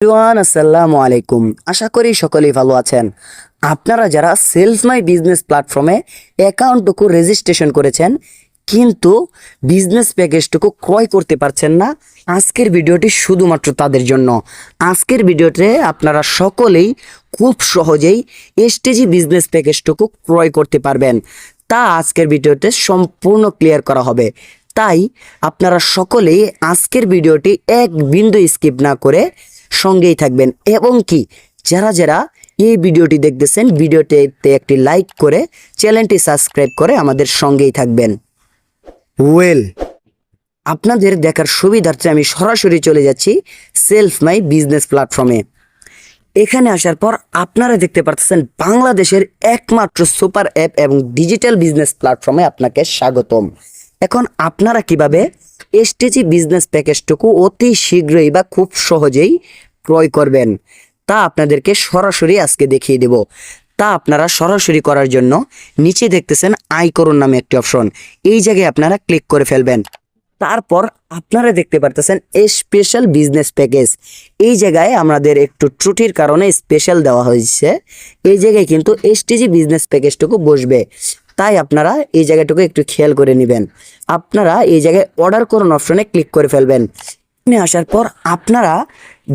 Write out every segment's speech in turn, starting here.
Everyone, আসসালামু আলাইকুম। আশা করি সকলেই ভালো আছেন। আপনারা যারা সেলস মাই বিজনেস প্ল্যাটফর্মে অ্যাকাউন্টটুকু রেজিস্ট্রেশন করেছেন, কিন্তু বিজনেস প্যাকেজটুকু ক্রয় করতে পারছেন না, আজকের ভিডিওটি শুধুমাত্র তাদের জন্য। আজকের ভিডিওতে আপনারা সকলেই খুব সহজেই এসটিজি বিজনেস প্যাকেজটুকু ক্রয় করতে পারবেন। তা আজকের ভিডিওতে সম্পূর্ণ ক্লিয়ার করা হবে। তাই আপনারা সকলেই আজকের ভিডিওটি এক বিন্দু স্কিপ না করে সঙ্গেই থাকবেন। এবং কি, যারা যারা এই ভিডিওটি দেখতেছেন, ভিডিওটিতে একটি লাইক করে, চ্যানেলটি সাবস্ক্রাইব করে আমাদের সঙ্গেই থাকবেন। ওয়েল, আপনাদের দেখার সুবিধার্থে আমি সরাসরি চলে যাচ্ছি সেলফ মাই বিজনেস প্ল্যাটফর্মে। এখানে আসার পর আপনারা দেখতে পাচ্ছেন বাংলাদেশের একমাত্র সুপার অ্যাপ এবং ডিজিটাল বিজনেস প্ল্যাটফর্মে আপনাকে স্বাগতম। এখন আপনারা কীভাবে এসটিজি বিজনেস প্যাকেজটুকু অতি শীঘ্রই বা খুব সহজেই ক্রয় করবেন। তা আপনাদেরকে সরাসরি আজকে দেখিয়ে দেব। তা আপনারা সরাসরি করার জন্য নিচে দেখতেছেন আই করুন নামে একটি অপশন। এই জায়গায় আপনারা ক্লিক করে ফেলবেন। তারপর আপনারা দেখতে পারতেছেন স্পেশাল বিজনেস প্যাকেজ। এই জায়গায় আমাদের একটু ত্রুটির কারণে স্পেশাল দেওয়া হয়েছে। এই জায়গায় কিন্তু এসটিজি বিজনেস প্যাকেজটুকু বসবে। তাই আপনারা এই জায়গাটুকু একটু খেয়াল করে নেবেন। আপনারা এই জায়গায় অর্ডার করুন অপশনে ক্লিক করে ফেলবেন। এখানে আসার পর আপনারা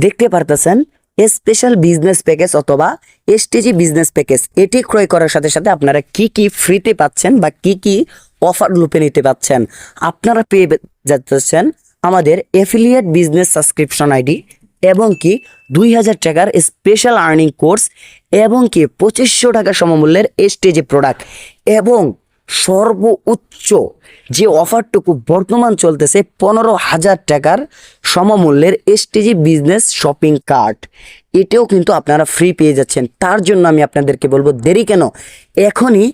দেখতে পারতেছেন স্পেশাল বিজনেস প্যাকেজ অথবা এসটিজি বিজনেস প্যাকেজ এটি ক্রয় করার সাথে সাথে আপনারা কি কি ফ্রিতে পাচ্ছেন বা কি কি অফার লুপে নিতে পাচ্ছেন। আপনারা পেয়ে যাচ্ছেন আমাদের এফিলিয়েট বিজনেস সাবস্ক্রিপশন আইডি এবং কি দুই হাজার টাকার স্পেশাল আর্নিং কোর্স এবং কি পঁচিশশো টাকা সমমূল্যের এসটিজি প্রোডাক্ট এবং সর্বোচ্চ যে অফারটুকু বর্তমান চলতেছে পনেরো হাজার টাকার সমমূল্যের এসটিজি বিজনেস শপিং কার্ট এটাও কিন্তু আপনারা ফ্রি পেয়ে যাচ্ছেন। তার জন্য আমি আপনাদেরকে বলব, দেরি কেন? এখনই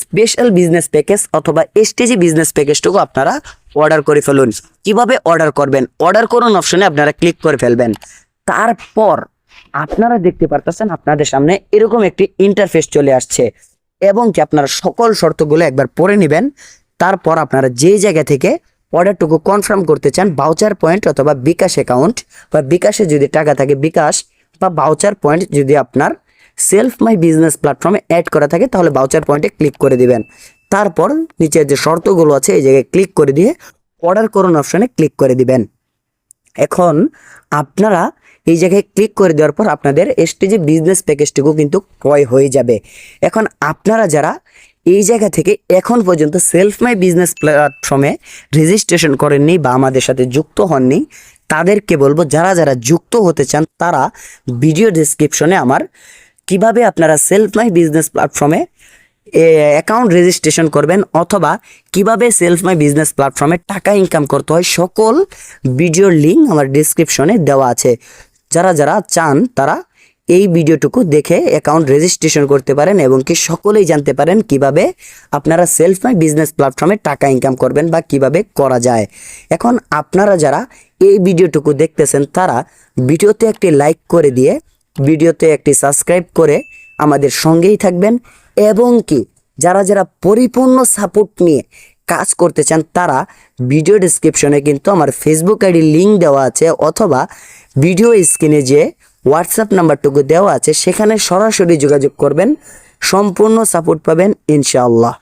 স্পেশাল বিজনেস প্যাকেজ অথবা এসটিজি বিজনেস প্যাকেজটুকু আপনারা অর্ডার করে ফেলুন। কীভাবে অর্ডার করবেন? অর্ডার করুন অপশনে আপনারা ক্লিক করে ফেলবেন। তারপর আপনারা দেখতে পারতেছেন আপনাদের সামনে এরকম একটি ইন্টারফেস চলে আসছে। এবং কি আপনারা সকল শর্তগুলো একবার পড়ে নেবেন, তারপর আপনারা যে জায়গা থেকে অর্ডারটুকু কনফার্ম করতে চান বাউচার পয়েন্ট অথবা বিকাশ অ্যাকাউন্ট বা বিকাশে যদি টাকা থাকে বিকাশ, বা বাউচার পয়েন্ট যদি আপনার সেলফ মাই বিজনেস প্ল্যাটফর্মে অ্যাড করা থাকে, তাহলে বাউচার পয়েন্টে ক্লিক করে দিবেন। তারপর নিচের যে শর্তগুলো আছে, এই জায়গায় ক্লিক করে দিয়ে অর্ডার করুন অপশানে ক্লিক করে দিবেন। এখন আপনারা এই জায়গায় ক্লিক করে দেওয়ার পর আপনাদের এসটিজি বিজনেস প্যাকেজটুকু কিন্তু ক্রয় হয়ে যাবে। এখন আপনারা যারা এই জায়গা থেকে এখন পর্যন্ত সেলফ মাই বিজনেস প্ল্যাটফর্মে রেজিস্ট্রেশন করেননি বা আমাদের সাথে যুক্ত হননি, তাদেরকে বলব যারা যারা যুক্ত হতে চান, তারা ভিডিও ডিসক্রিপশনে আমার কীভাবে আপনারা সেলফ মাই বিজনেস প্ল্যাটফর্মে অ্যাকাউন্ট রেজিস্ট্রেশন করবেন অথবা কীভাবে সেলফ মাই বিজনেস প্ল্যাটফর্মে টাকা ইনকাম করতে হয়, সকল ভিডিওর লিঙ্ক আমার ডিসক্রিপশনে দেওয়া আছে। যারা যারা চান তারা এই ভিডিওটুকু দেখে অ্যাকাউন্ট রেজিস্ট্রেশন করতে পারেন এবং কি সকলেই জানতে পারেন কীভাবে আপনারা সেলফ মাই বিজনেস প্ল্যাটফর্মে টাকা ইনকাম করবেন বা কীভাবে করা যায়। এখন আপনারা যারা এই ভিডিওটুকু দেখতেছেন তারা ভিডিওতে একটি লাইক করে দিয়ে ভিডিওতে একটি সাবস্ক্রাইব করে আমাদের সঙ্গেই থাকবেন এবং কি যারা যারা পরিপূর্ণ সাপোর্ট নিয়ে কাজ করতে চান, তারা ভিডিও ডিসক্রিপশনে কিন্তু আমার ফেসবুক আইডি লিঙ্ক দেওয়া আছে, অথবা ভিডিও স্ক্রিনে যে হোয়াটসঅ্যাপ নাম্বারটুকু দেওয়া আছে, সেখানে সরাসরি যোগাযোগ করবেন, সম্পূর্ণ সাপোর্ট পাবেন, ইনশাআল্লাহ।